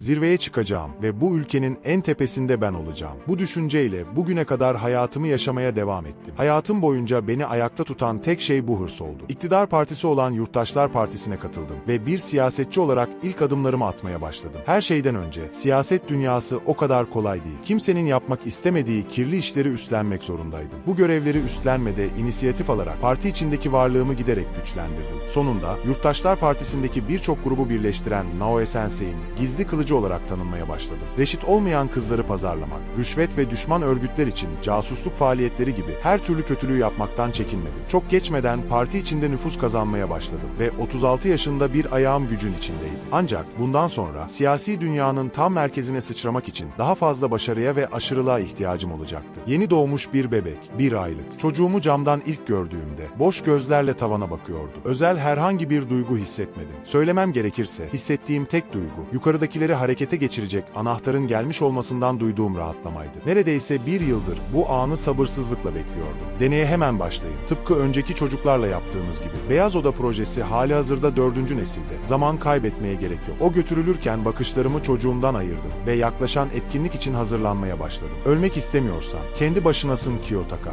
Zirveye çıkacağım ve bu ülkenin en tepesinde ben olacağım. Bu düşünceyle bugüne kadar hayatımı yaşamaya devam ettim. Hayatım boyunca beni ayakta tutan tek şey bu hırs oldu. İktidar partisi olan Yurttaşlar Partisi'ne katıldım ve bir siyasetçi olarak ilk adımlarımı atmaya başladım. Her şeyden önce siyaset dünyası o kadar kolay değil. Kimsenin yapmak istemediği kirli işleri üstlenmek zorundaydım. Bu görevleri üstlenmede inisiyatif alarak parti içindeki varlığımı giderek güçlendirdim. Sonunda Yurttaşlar Partisi'ndeki birçok grubu birleştiren Naoe Sensei'in gizli kılıcı olarak tanınmaya başladım. Reşit olmayan kızları pazarlamak, rüşvet ve düşman örgütler için casusluk faaliyetleri gibi her türlü kötülüğü yapmaktan çekinmedim. Çok geçmeden parti içinde nüfus kazanmaya başladım ve 36 yaşında bir ayağım gücün içindeydi. Ancak bundan sonra siyasi dünyanın tam merkezine sıçramak için daha fazla başarıya ve aşırılığa ihtiyacım olacaktı. Yeni doğmuş bir bebek, bir aylık. Çocuğumu camdan ilk gördüğümde boş gözlerle tavana bakıyordu. Özel herhangi bir duygu hissetmedim. Söylemem gerekirse hissettiğim tek duygu yukarıdakileri harekete geçirecek anahtarın gelmiş olmasından duyduğum rahatlamaydı. Neredeyse bir yıldır bu anı sabırsızlıkla bekliyordum. Deneye hemen başlayın. Tıpkı önceki çocuklarla yaptığımız gibi. Beyaz Oda projesi hali hazırda dördüncü nesilde. Zaman kaybetmeye gerek yok. O götürülürken bakışlarımı çocuğumdan ayırdım ve yaklaşan etkinlik için hazırlanmaya başladım. Ölmek istemiyorsan kendi başınasın Kiyotaka.